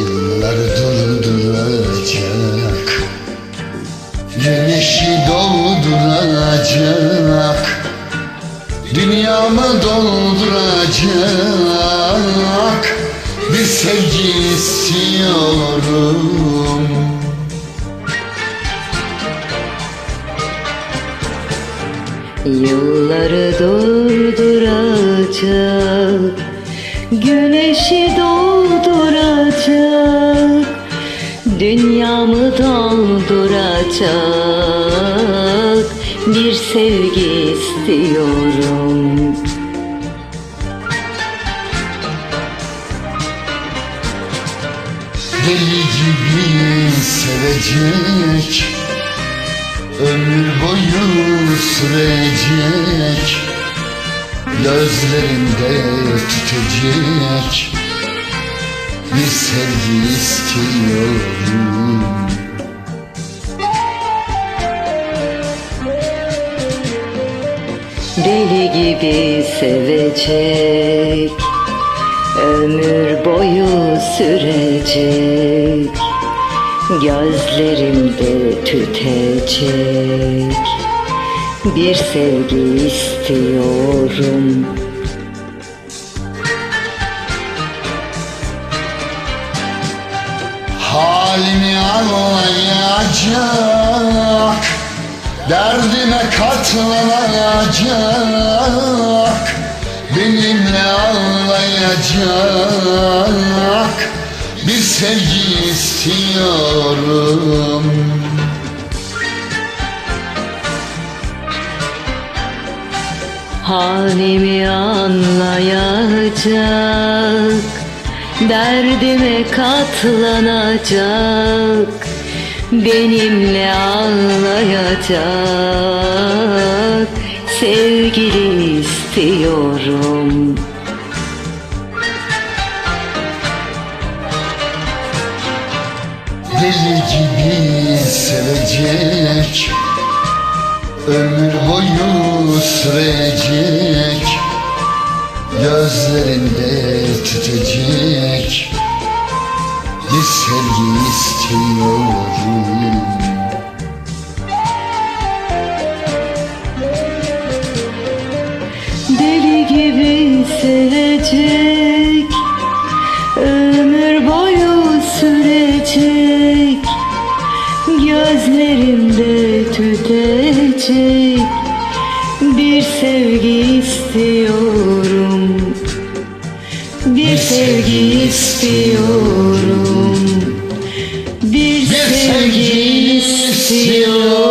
Yıllar durduracak Güneşi dolduracak. Dünyamı dolduracak. Bir sevgi istiyorum. Yılları durduracak Güneşi doğduracak Dünyamı dolduracak. Bir sevgi istiyorum. Deli gibi sevecek Ömür boyu sürecek Gözlerinde tütecek Bir sevgi istiyorum. Deli gibi sevecek Ömür boyu sürecek. Gözlerimde tütecek Bir sevgi istiyorum. Halimi anlayacak Derdime katlanacak Benimle ağlayacak Bir sevgi istiyorum Halimi anlayacak Derdime katlanacak Benimle ağlayacak. Sevgili istiyorum. Deli gibi sevecek Ömür boyu sürecek Gözlerinde tütecek. Bir sevgi istiyorum. Deli gibi sevecek Ömür boyu sürecek. Gözlerimde tütecek gerçek bir sevgi istiyorum. Bir sevgi istiyorum. Bir sevgi istiyorum.